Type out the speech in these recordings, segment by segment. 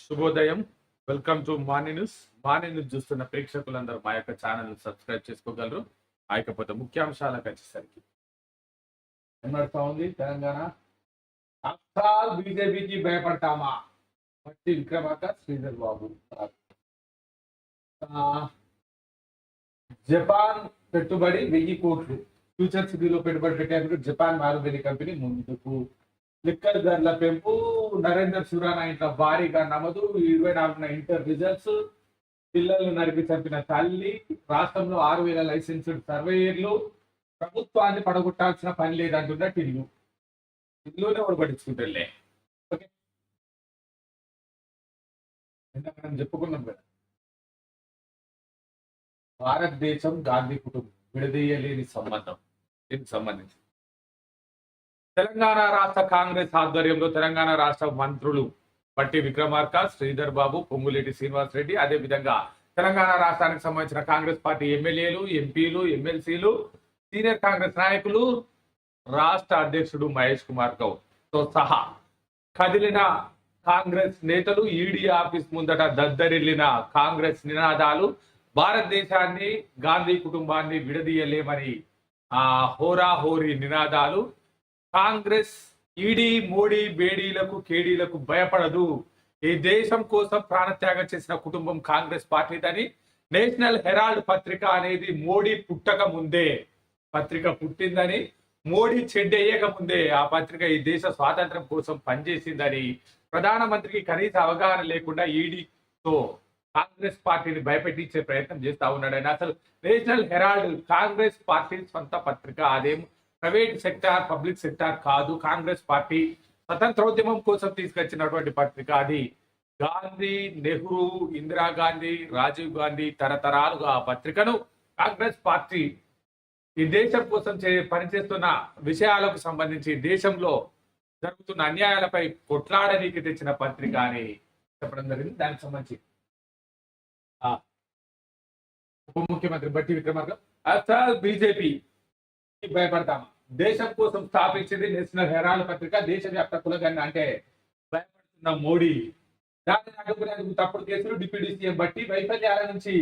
శుభోదయం. Welcome to morning news morning news చూస్తున్న ప్రేక్షకులందరూ మా యొక్క ఛానల్ సబ్స్క్రైబ్ చేసుకోగలరు. ఆయకపోతే ముఖ్యాంశాలకు వచ్చేసరికి. ఏమడుతా ఉంది తెలంగాణ? అస్సాల్ బీజేపీకి భయపడతామా? మట్టి విక్రమార్క శ్రీధర్ బాబు. జపాన్ పెట్టుబడి వెయ్యి కోట్లు. ఫ్యూచర్ సిటీలో పెట్టుబడి పెట్టేందుకు జపాన్ మారుబేలి కంపెనీ ముందుకు. లిక్కర్ ధరల పెంపు నరేంద్ర సురానా ఇంట్లో భారీగా నమోదు ఇరవై నాలుగున ఇంటర్ రిజల్ట్స్ పిల్లలు నరికి చంపిన తల్లి రాష్ట్రంలో ఆరు వేల లైసెన్స్డ్ సర్వేయర్లు ప్రభుత్వాన్ని పడగొట్టాల్సిన పని లేదంటున్న టిల్లు. ఇల్లునే కూడా ఓకే? మనం చెప్పుకున్నాం కదా. భారతదేశం గాంధీ కుటుంబం విడదీయలేని సంబంధం. దీనికి సంబంధించి తెలంగాణ రాష్ట్ర కాంగ్రెస్ ఆధ్వర్యంలో తెలంగాణ రాష్ట్ర మంత్రులు పట్టి విక్రమార్క శ్రీధర్ బాబు పొంగులేటి శ్రీనివాస్ రెడ్డి అదే విధంగా తెలంగాణ రాష్ట్రానికి సంబంధించిన కాంగ్రెస్ పార్టీ ఎమ్మెల్యేలు ఎంపీలు ఎమ్మెల్సీలు సీనియర్ కాంగ్రెస్ నాయకులు రాష్ట్ర అధ్యక్షుడు మహేష్ కుమార్ గౌడ్. తో సహా కదిలిన కాంగ్రెస్ నేతలు ఈడీ ఆఫీస్ ముందట దద్దరిల్లిన కాంగ్రెస్ నినాదాలు భారతదేశాన్ని గాంధీ కుటుంబాన్ని విడదీయలేమని ఆ హోరాహోరీ నినాదాలు కాంగ్రెస్ ఈడీ మోడీ బేడీలకు కేడీలకు భయపడదు. ఈ దేశం కోసం ప్రాణత్యాగం చేసిన కుటుంబం కాంగ్రెస్ పార్టీదని నేషనల్ హెరాల్డ్ పత్రిక అనేది మోడీ పుట్టక ముందే పత్రిక పుట్టిందని మోడీ చెడ్డయ్యక ముందే ఆ పత్రిక ఈ దేశ స్వాతంత్రం కోసం పనిచేసిందని ప్రధానమంత్రికి కనీస అవగాహన లేకుండా ఈడీతో కాంగ్రెస్ పార్టీని భయపెట్టించే ప్రయత్నం చేస్తా ఉన్నాడని. అసలు నేషనల్ హెరాల్డ్ కాంగ్రెస్ పార్టీ సొంత పత్రిక అదేమో ప్రైవేట్ సెక్టార్ పబ్లిక్ సెక్టార్ కాదు. కాంగ్రెస్ పార్టీ స్వతంత్రోద్యమం కోసం తీసుకొచ్చినటువంటి పత్రిక అది. గాంధీ నెహ్రూ ఇందిరాగాంధీ రాజీవ్ గాంధీ తరతరాలుగా ఆ పత్రికను కాంగ్రెస్ పార్టీ ఈ దేశం కోసం చే పనిచేస్తున్న విషయాలకు సంబంధించి దేశంలో జరుగుతున్న అన్యాయాలపై కొట్లాడనీకి తెచ్చిన పత్రిక అని చెప్పడం జరిగింది. దానికి సంబంధించి ఉప ముఖ్యమంత్రి బట్టి విక్రమార్క. అసలు బీజేపీ భయపడతాం దేశం కోసం స్థాపించింది నేషనల్ హెరాల్డ్ పత్రిక దేశవ్యాప్త కులగన్న అంటే భయపడుతున్న మోడీ దాని అడ్డుకునేందుకు తప్పుడు కేసులు డిప్యూటీ సీఎం బట్టి వైఫల్యాల నుంచి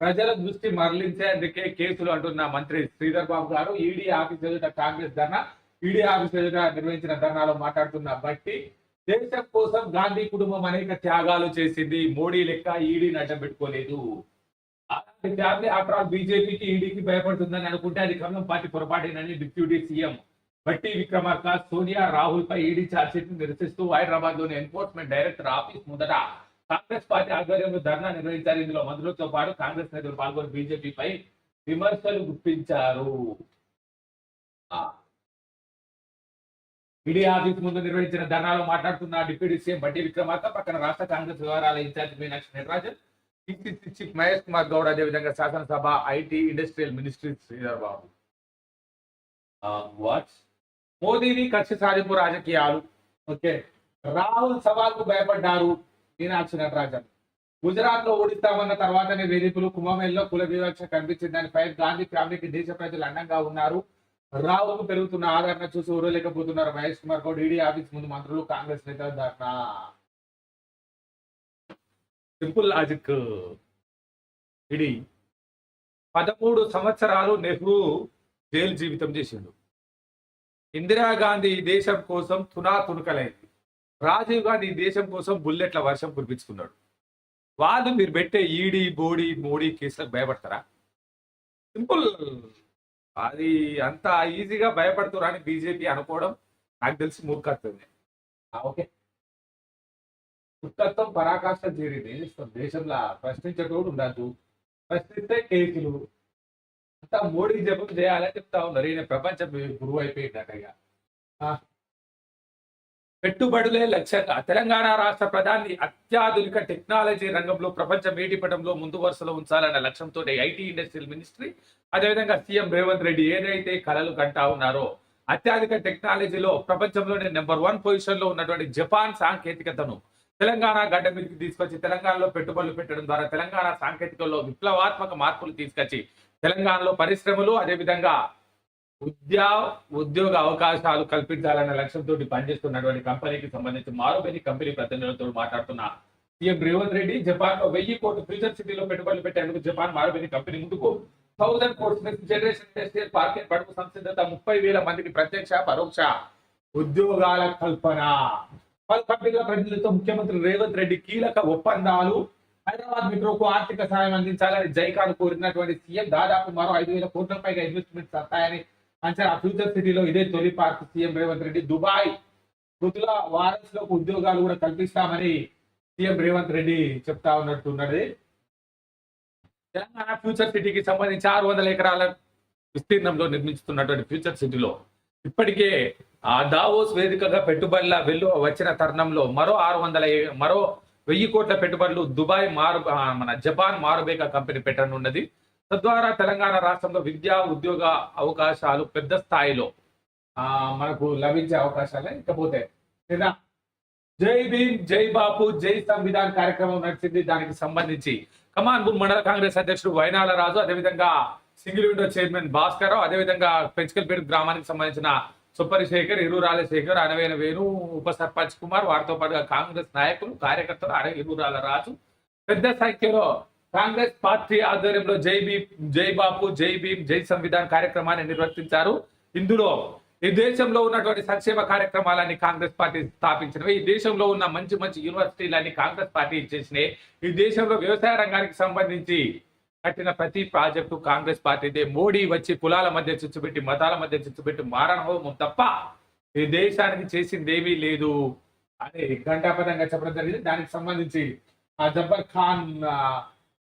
ప్రజల దృష్టి మరలించేందుకే కేసులు అంటున్న మంత్రి శ్రీధర్ బాబు గారు. ఈడీ ఆఫీస్ ఎదుట కాంగ్రెస్ ధర్నా ఈడీ ఆఫీస్ ఎదుట నిర్వహించిన ధర్నాలో మాట్లాడుతున్న బట్టి దేశం కోసం గాంధీ కుటుంబం అనేక త్యాగాలు చేసింది. మోడీ లెక్క ఈడీ నడ్డం పెట్టుకోలేదు. అలాంటి ఫ్యామిలీ ఆఫ్టర్ ఆల్ బీజేపీకి ఈడీకి భయపడుతుందని అనుకుంటే అది కమలం party పొరపాటేనని deputy CM Bhatti Vikramarka Sonia Rahul పై ఈడీ ఛార్జ్షీట్ నిరసిస్తూ హైదరాబాద్లోని ఎన్ఫోర్స్మెంట్ డైరెక్టర్ ఆఫీస్ ముందట కాంగ్రెస్ పార్టీ ఆధ్వర్యంలో ధర్నా నిర్వహించారు ఇందులో మంత్రులతో పాటు కాంగ్రెస్ నేతలు పాల్గొని బీజేపీపై విమర్శలు గుప్పించారు ఆ. ఈడీ ఆఫీస్ ముందు నిర్వహించిన ధర్నాలో మాట్లాడుతున్న డిప్యూటీ సీఎం బట్టి విక్రమార్క పక్కన రాష్ట్ర కాంగ్రెస్ వ్యవహారాల incharge Meenakshi Natarajan TPC chief Mahesh Kumar Goud అదేవిధంగా శాసనసభ IT industrial ministry Sridhar Babu. What? మోదీని కక్ష సాధింపు రాజకీయాలు. ఓకే. రాహుల్ సవాల్కు భయపడ్డారు మీనాక్షి నటరాజన్. గుజరాత్లో ఓడిస్తామన్న తర్వాతనే వేధింపులు కుంభమేళలో కుల వివక్ష కనిపించింది దానిపై గాంధీ ఫ్యామిలీకి దేశ ప్రజలు అండంగా ఉన్నారు. రాహుల్ పెరుగుతున్న ఆదరణ చూసి ఊరలేకపోతున్నారు మహేష్ కుమార్ గౌడ్ ఈడీ ఆఫీస్ ముందు మంత్రులు కాంగ్రెస్ నేతలు ధర్నా. సింపుల్ లాజిక్ ఇది పదమూడు సంవత్సరాలు నెహ్రూ జైలు జీవితం చేసిండు. ఇందిరాగాంధీ ఈ దేశం కోసం తునా తునకలైంది రాజీవ్ గాంధీ దేశం కోసం బుల్లెట్ల వర్షం కురిపించుకున్నాడు. వాళ్ళు మీరు పెట్టే ఈడీ బోడీ మోడీ కేసులకు భయపడతారా? సింపుల్. అది అంత ఈజీగా భయపడుతురా బీజేపీ అనుకోవడం నాకు తెలిసి మూర్ఖత్తుంది ఓకే. ఉత్తత్వం పరాకాష్ట చేరింది దేశంలో ప్రశ్నించేటోడు ఉండద్దు ప్రశ్నిస్తే కేసులు అంతా మోడీ జపం చేయాలని చెప్తా ఉన్నారు. ఈయన ప్రపంచం గురువు అయిపోయిందట ఇక పెట్టుబడులే లక్ష్యంగా తెలంగాణ రాష్ట్ర ప్రధాని అత్యాధునిక టెక్నాలజీ రంగంలో ప్రపంచ మేటిపటంలో ముందు వరుసలో ఉంచాలన్న లక్ష్యంతో ఐటీ ఇండస్ట్రియల్ మినిస్ట్రీ అదేవిధంగా సీఎం రేవంత్ రెడ్డి ఏదైతే కళలు కంటా ఉన్నారో అత్యాధిక టెక్నాలజీలో ప్రపంచంలోనే నెంబర్ వన్ పొజిషన్లో ఉన్నటువంటి జపాన్ సాంకేతికతను తెలంగాణ గడ్డ మీదకి తీసుకొచ్చి తెలంగాణలో పెట్టుబడులు పెట్టడం ద్వారా తెలంగాణ సాంకేతికలో విప్లవాత్మక మార్పులు తీసుకొచ్చి తెలంగాణలో పరిశ్రమలు అదేవిధంగా ఉద్యా ఉద్యోగ అవకాశాలు కల్పించాలన్న లక్ష్యంతో పనిచేస్తున్నటువంటి కంపెనీకి సంబంధించి మారుబెని కంపెనీ ప్రతినిధులతో మాట్లాడుతున్న సీఎం రేవంత్ రెడ్డి జపాన్లో వెయ్యి కోట్లు ఫ్యూచర్ సిటీలో పెట్టుబడులు పెట్టేందుకు జపాన్ మారుబెని కంపెనీ ముందుకు థౌసండ్ కోట్స్ జనరేషన్ ఇండస్ట్రియల్ పార్కెట్ పడుపు సంసిద్ధత ముప్పై వేల మందికి ప్రత్యక్ష పరోక్ష ఉద్యోగాల కల్పన. పలు కంపెనీల ప్రతినిధులతో ముఖ్యమంత్రి రేవంత్ రెడ్డి కీలక ఒప్పందాలు. హైదరాబాద్ మెట్రోకు ఆర్థిక సహాయం అందించాలని జైకాన్ కోరినటువంటి సీఎం దాదాపు మరో ఐదు వేల కోట్ల పైగా ఇన్వెస్ట్మెంట్స్ వస్తాయని అంచనా. ఫ్యూచర్ సిటీలో ఇదే తొలి park CM Revanth Reddy. Dubai మృతుల వారసులకు ఉద్యోగాలు కూడా కల్పిస్తామని సీఎం రేవంత్ రెడ్డి చెప్తా ఉన్నట్టున్నది తెలంగాణ ఫ్యూచర్ సిటీకి సంబంధించి ఆరు వందల ఎకరాల విస్తీర్ణంలో నిర్మిస్తున్నటువంటి ఫ్యూచర్ సిటీలో ఇప్పటికే ఆ దావోస్ వేదికగా పెట్టుబడుల వెళ్ళు వచ్చిన తరుణంలో మరో ఆరు వందల మరో వెయ్యి కోట్ల పెట్టుబడులు దుబాయ్ మారు మన జపాన్ మారుబేక కంపెనీ పెట్టనున్నది. తద్వారా తెలంగాణ రాష్ట్రంలో విద్యా ఉద్యోగ అవకాశాలు పెద్ద స్థాయిలో మనకు లభించే అవకాశాలే ఇకపోతే. లేదా జై భీమ్ జై బాపు జై సంవిధాన్ కార్యక్రమం నడిచింది దానికి సంబంధించి. కమాన్పూర్ మండల కాంగ్రెస్ అధ్యక్షుడు వైనాల రాజు అదేవిధంగా single window chairman Bhaskar Rao అదేవిధంగా పెంచకల్పేట గ్రామానికి సంబంధించిన సుప్పరి శేఖర్ ఇరురాల శేఖర్ వేణు ఉప సర్పంచ్ కుమార్ వారితో పాటుగా కాంగ్రెస్ నాయకులు కార్యకర్తలు అడే ఇరురాల రాజు. పెద్ద సంఖ్యలో కాంగ్రెస్ పార్టీ ఆధ్వర్యంలో జై భీమ్ జై బాపు జై భీమ్ జై సంవిధాన్ కార్యక్రమాన్ని నిర్వర్తించారు. ఇందులో ఈ దేశంలో ఉన్నటువంటి సంక్షేమ కార్యక్రమాలన్నీ కాంగ్రెస్ పార్టీ స్థాపించినవి. ఈ దేశంలో ఉన్న మంచి మంచి యూనివర్సిటీలన్నీ కాంగ్రెస్ పార్టీ ఇచ్చేసినాయి. ఈ దేశంలో వ్యవసాయ రంగానికి సంబంధించి కట్టిన ప్రతి ప్రాజెక్టు కాంగ్రెస్ పార్టీదే. మోడీ వచ్చి కులాల మధ్య చిచ్చుపెట్టి మతాల మధ్య చిచ్చుపెట్టి మారణహోమం తప్ప ఈ దేశానికి చేసింది ఏమీ లేదు అని ఘంటాపదంగా చెప్పడం జరిగింది. దానికి సంబంధించి ఆ జబ్బర్ ఖాన్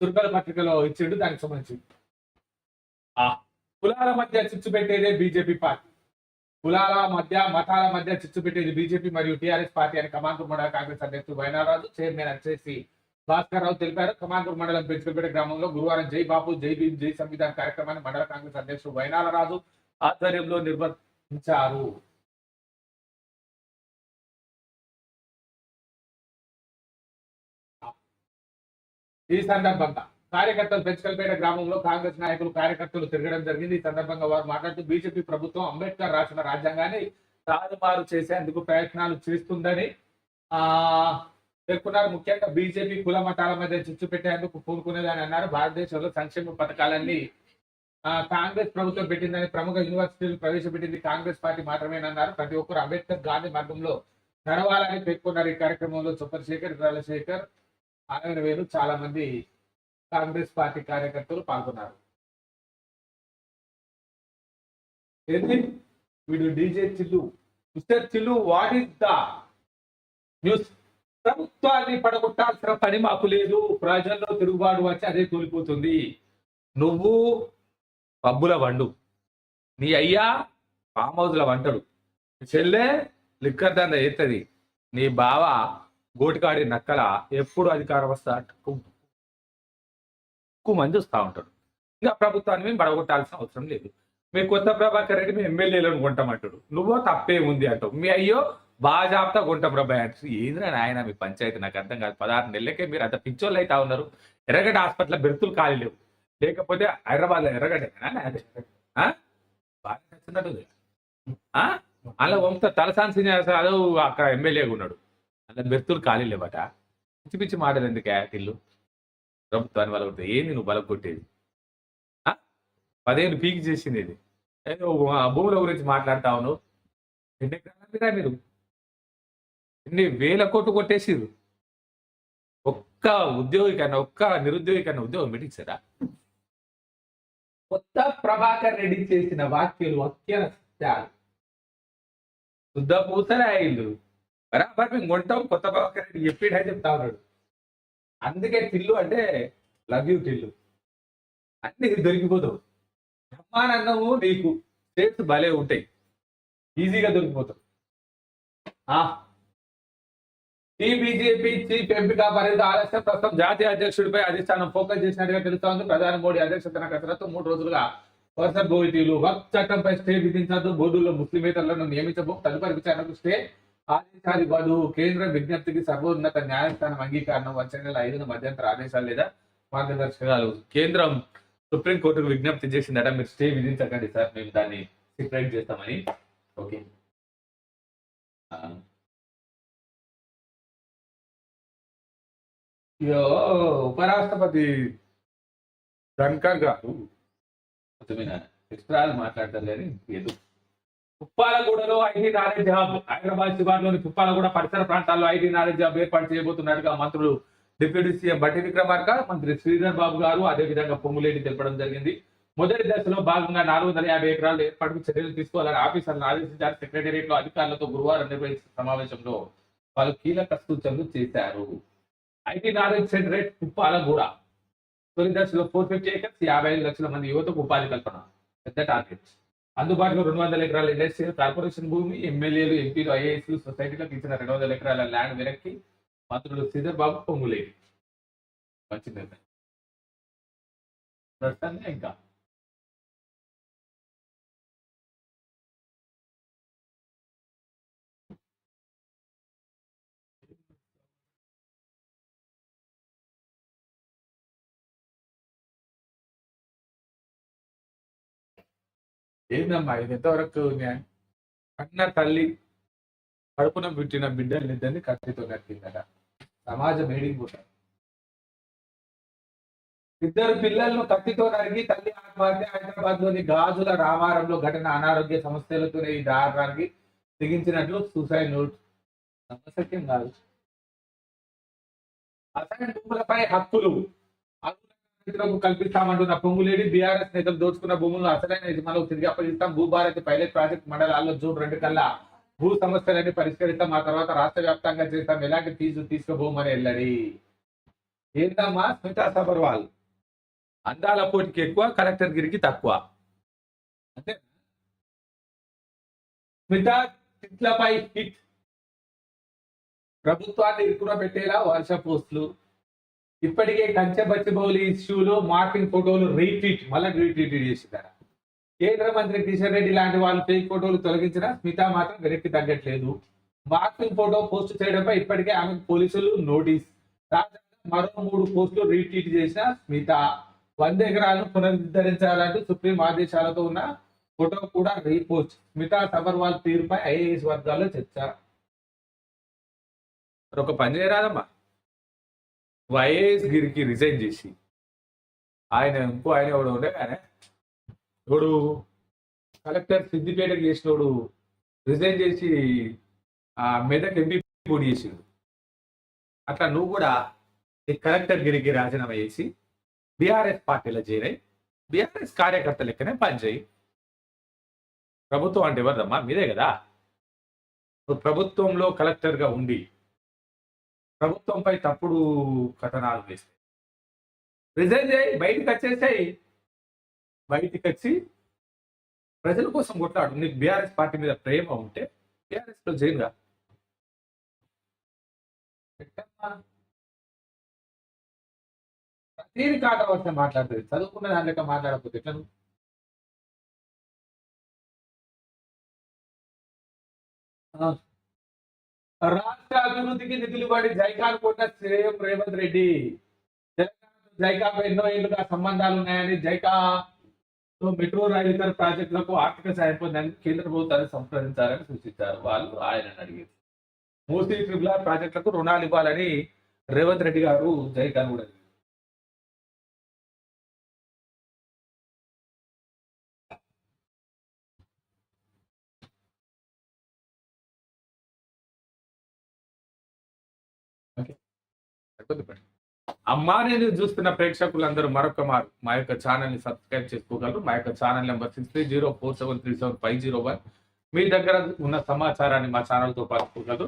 దుర్గల పత్రికలో ఇచ్చిండు. దానికి సంబంధించి ఆ కులాల మధ్య చిచ్చు పెట్టేదే బీజేపీ పార్టీ. కులాల మధ్య మతాల మధ్య చిచ్చు పెట్టేది బీజేపీ మరియు టీఆర్ఎస్ పార్టీ అని కమాన్పూర్ కాంగ్రెస్ అధ్యక్షుడు వైనారాజు చైర్మన్ వచ్చేసి భాస్కర్ రావు తెలిపారు. ఖమాన్పూర్ మండలం పెంచుకపేట గ్రామంలో గురువారం జై బాబు జై భీమ్ జై సంవిధాన్ కార్యక్రమాన్ని మండల కాంగ్రెస్ అధ్యక్షుడు వైనాలరాజు ఆధ్వర్యంలో నిర్వహించారు. ఈ సందర్భంగా కార్యకర్తలు పెంచకల్పేట గ్రామంలో కాంగ్రెస్ నాయకులు కార్యకర్తలు తిరగడం జరిగింది. ఈ సందర్భంగా వారు మాట్లాడుతూ బీజేపీ ప్రభుత్వం అంబేద్కర్ రాసిన రాజ్యాంగాన్ని తారుమారు చేసేందుకు ప్రయత్నాలు చేస్తుందని ఆ పేర్కొన్నారు. ముఖ్యంగా బీజేపీ కుల మతాల మధ్య చిచ్చు పెట్టేందుకు పూనుకునేదని అన్నారు. భారతదేశంలో సంక్షేమ పథకాలన్నీ కాంగ్రెస్ ప్రభుత్వం పెట్టిందని ప్రముఖ యూనివర్సిటీలు ప్రవేశపెట్టింది కాంగ్రెస్ పార్టీ మాత్రమేనన్నారు. ప్రతి ఒక్కరు అంబేద్కర్ గాంధీ మార్గంలో నడవాలని పేర్కొన్నారు ఈ కార్యక్రమంలో చొప్పశేఖర్ రాజశేఖర్ ఆయన వేరు చాలా మంది కాంగ్రెస్ పార్టీ కార్యకర్తలు పాల్గొన్నారు. వీడు డీజే చిల్లు. మిస్టర్ చిల్లు వాట్ ఈస్ ద న్యూస్? ప్రభుత్వాన్ని పడగొట్టాల్సిన పని మాకు లేదు. ప్రజల్లో తిరుగుబాటు వచ్చి అదే తోలిపోతుంది నువ్వు పబ్బుల వండు నీ అయ్యా ఫామ్ హౌస్ల వంటడు. చెల్లే చెల్లె లిక్కర్ దంద ఎత్తది నీ బావ గోటికాడి నక్కల ఎప్పుడు అధికారం వస్తా ఎక్కువ మంది వస్తూ ఉంటాడు. ఇంకా ప్రభుత్వాన్ని మేము పడగొట్టాల్సిన అవసరం లేదు. మీ కొత్త ప్రభాకర్ రెడ్డి మీ ఎమ్మెల్యేలను కొంటామంటాడు. నువ్వో తప్పే ఉంది అంటావు. మీ అయ్యో బాగా జాబితా కొంటాం ప్రభాయ్ అంటే ఏంద్రా నాయన మీ పంచాయతీ? నాకు అర్థం కాదు. పదహారు నెలలకే మీరు అంత పిచ్చోళ్ళు అయితే ఉన్నారు ఎర్రగడ్డ హాస్పిటల్ బెర్తులు ఖాళీ లేవు. లేకపోతే హైదరాబాద్లో ఎర్రగడ్డ ఆ? బాగా ఆ? అలా వంశ తలసాని శ్రీనివాస యాదవ్ అక్కడ ఎమ్మెల్యేగా ఉన్నాడు. అలా బెర్తులు ఖాళీ లేవట. పిచ్చి పిచ్చి మాటలు ఎందుకు యాటిల్లు ప్రభుత్వాన్ని వల్ల కొడితే ఏంది నువ్వు బలగొట్టేది? ఆ? పదేళ్ళు పీకి చేసింది ఇది. ఆ భూముల గురించి మాట్లాడతా ఉన్నావు. ఎన్ని ఎకరాలు మీరు? ఎన్ని వేల కోట్లు కొట్టేసిరు ఒక్క ఉద్యోగి కన్నా ఒక్క నిరుద్యోగి కన్నా ఉద్యోగం పెట్టించారా? కొత్త ప్రభాకర్ రెడ్డి చేసిన వాక్యాలు వాక్యాల సత్యాలు శుద్ధ అయిండు బరాబర్ మేము కొంటాం కొత్త ప్రభాకర్ రెడ్డి చెప్పిడే చెప్తా ఉన్నాడు. అందుకే టిల్లు అంటే లవ్ యూ టిల్లు అన్ని దొరికిపోతావు. బ్రహ్మానందము నీకు స్టేట్స్ భలే ఉంటాయి. ఈజీగా దొరికిపోతావు. ఆ ఈ బీజేపీ చీఫ్ ఎంపిక మరింత ఆలస్యం. ప్రస్తుతం జాతీయ అధ్యక్షుడిపై అధిష్టానం ఫోకస్ చేసినట్టుగా తెలుస్తోంది. ప్రధాని మోడీ అధ్యక్షతన కసరత్తు మూడు రోజులుగా వరుస భోయితీలు వక్ చట్టంపై స్టే విధించద్దు. బోర్డులో ముస్లిమేతరులను నియమించబో తదుపరి విచారణకు స్టే ఆదేశాలు ఇవ్వదు కేంద్ర విజ్ఞప్తికి సర్వోన్నత న్యాయస్థానం అంగీకారం వచ్చే నెల ఐదున మధ్యంతర ఆదేశాలు లేదా మార్గదర్శకాలు కేంద్రం సుప్రీంకోర్టుకు విజ్ఞప్తి చేసిందట. మీరు స్టే విధించకండి సార్. మేము దాన్ని సిపరేట్ చేస్తామని. ఓకే. ఉపరాష్ట్రపతి ధన్కర్ గారు అర్థమైనా మాట్లాడతారు కానీ ఏదో తుప్పాలగూడలో ఐటీ నాలెడ్జ్ హబ్ హైదరాబాద్ శివార్లోని తుప్పాలగూడ పరిసర ప్రాంతాల్లో ఐటీ నాలెడ్జ్ హబ్ ఏర్పాటు చేయబోతున్నట్టుగా మంత్రులు డిప్యూటీ సీఎం బట్టి విక్రమార్క మంత్రి శ్రీధర్ బాబు గారు అదేవిధంగా పొంగులేటి తెలపడం జరిగింది. మొదటి దశలో భాగంగా నాలుగు వందల యాభై ఎకరాలు ఏర్పాటుకు చర్యలు తీసుకోవాలని ఆఫీసర్లను ఆదేశించారు. సెక్రటేరియట్లో అధికారులతో గురువారం నిర్వహించిన సమావేశంలో పలు కీలక సూచనలు చేశారు. ఐటీ నాలెడ్జ్ సెంటరేట్ పుప్పాలగూడ తొలి దశలో ఫోర్ ఫిఫ్టీ ఏకర్స్ యాభై ఐదు లక్షల మంది యువతకు ఉపాధి కల్పన. పెద్ద టార్గెట్. అందుబాటులో రెండు వందల ఎకరాల ఇండస్ట్రియల్ కార్పొరేషన్ భూమి ఎమ్మెల్యేలు ఎంపీలు ఐఏఎస్లు సొసైటీలకు ఇచ్చిన రెండు వందల ఎకరాల ల్యాండ్ వెనక్కి మంత్రులు శ్రీధర్ బాబు పొంగులేవి మంచి నిర్ణయం. ప్రస్తుతానికి ఇంకా. ఏందమ్మా ఇది ఎంతవరకు న్యాయం? కన్న తల్లి కడుపున పుట్టిన బిడ్డలిద్దరిని కత్తితో నరికిందట సమాజం కూడా ఇద్దరు పిల్లలను కత్తితో నరిగి తల్లి ఆత్మహత్య హైదరాబాద్లోని గాజుల రామారంలో ఘటన అనారోగ్య సమస్యలతోనే ఈ దారుణానికి తెగించినట్లు సూసైడ్ నోట్. నమ్మశక్యం కాదు. అసైన్ భూములపై హక్కులు రైతులకు కల్పిస్తామంటున్న పొంగులేడి బీఆర్ఎస్ నేతలు దోచుకున్న భూములను అసలైన యజమానులకు తిరిగి అప్పగిస్తాం. భూభారతి పైలట్ ప్రాజెక్ట్ మండలాల్లో జూన్ రెండు కల్లా భూ సమస్యలన్నీ పరిష్కరిస్తాం. ఆ తర్వాత రాష్ట్ర వ్యాప్తంగా చేస్తాం. ఎలాంటి ఫీజు తీసుకోబోమని వెళ్ళడి ఏందమ్మా స్మితా సబర్వాల్? అందాల పోటీకి ఎక్కువ కలెక్టర్ గిరికి తక్కువ. అంతే. స్మితా తిట్లపై హిట్. ప్రభుత్వాన్ని ఇరుకున పెట్టేలా వర్ష పోస్టులు. ఇప్పటికే కంచె బచ్చిబౌలి ఇష్యూలో మార్కింగ్ ఫోటోలు రీట్వీట్ మళ్ళీ రీట్వీట్ చేసిందారు కేంద్ర మంత్రి కిషన్ రెడ్డి లాంటి వాళ్ళు ఫేక్ ఫోటోలు తొలగించిన స్మిత మాత్రం వెనక్కి తగ్గట్లేదు. మార్కింగ్ ఫోటో పోస్ట్ చేయడంపై ఇప్పటికే ఆమె పోలీసులు నోటీస్. తాజాగా మరో మూడు పోస్టులు రీట్వీట్ చేసిన స్మిత. వంద ఎకరాలను పునరుద్ధరించాలంటూ సుప్రీం ఆదేశాలతో ఉన్న ఫోటో కూడా రీపోస్ట్. స్మిత సబర్వాల్ తీరుపై ఐఏఎస్ వర్గాల్లో చర్చ. ఒక పని చేయరాదమ్మా. వైఎస్ గిరికి రిజైన్ చేసి. ఆయన ఇంకో ఆయన ఎవడు ఉండే ఆయన. ఇప్పుడు కలెక్టర్ సిద్దిపేటకి చేసినోడు రిజైన్ చేసి ఆ మెదక్ ఎంపీ పోటీ చేసిండు. అట్లా నువ్వు కూడా ఈ కలెక్టర్ గిరికి రాజీనామా చేసి బీఆర్ఎస్ పార్టీలో చేరాయి బీఆర్ఎస్ కార్యకర్త లెక్కనే పనిచేయి. ప్రభుత్వం అంటే ఎవరిదమ్మా? మీరే కదా. ప్రభుత్వంలో కలెక్టర్గా ఉండి ప్రభుత్వంపై తప్పుడు కథనాలు వేస్తాయి. రిజైన్ చేయి బయటకు వచ్చేసాయి బయటికి వచ్చి ప్రజల కోసం కొట్లాడు. నీకు బీఆర్ఎస్ పార్టీ మీద ప్రేమ ఉంటే బీఆర్ఎస్లో జైలుగా ప్రతిదీ కాటవలసిన మాట్లాడుతుంది చదువుకున్న దాని లెక్క మాట్లాడకపోతే ఎట్లా? నువ్వు? రాష్ట్ర అభివృద్ధికి నిధులు పడి జైకాన్ కోట శ్రేయం రేవంత్ రెడ్డి. తెలంగాణ జైకాకు ఎన్నో ఏళ్ళుగా సంబంధాలు ఉన్నాయని జైకా తో మెట్రో రైలు ఇతర ప్రాజెక్టులకు ఆర్థిక సాయం పొందడానికి కేంద్ర ప్రభుత్వాన్ని సంప్రదించాలని సూచించారు. వాళ్ళు ఆయన అడిగారు. మూసీ ట్రిపుల్ ఆర్ ప్రాజెక్టులకు రుణాలు ఇవ్వాలని రేవంత్ రెడ్డి గారు జైకాన్ కూడా అడిగారు. అమ్మా నేను చూస్తున్న ప్రేక్షకులందరూ మరొక మారు మా యొక్క ఛానల్ని సబ్స్క్రైబ్ చేసుకోగలరు. మా యొక్క channel number six three zero four seven three seven five zero one. మీ దగ్గర ఉన్న సమాచారాన్ని మా ఛానల్తో పంచుకోగలరు.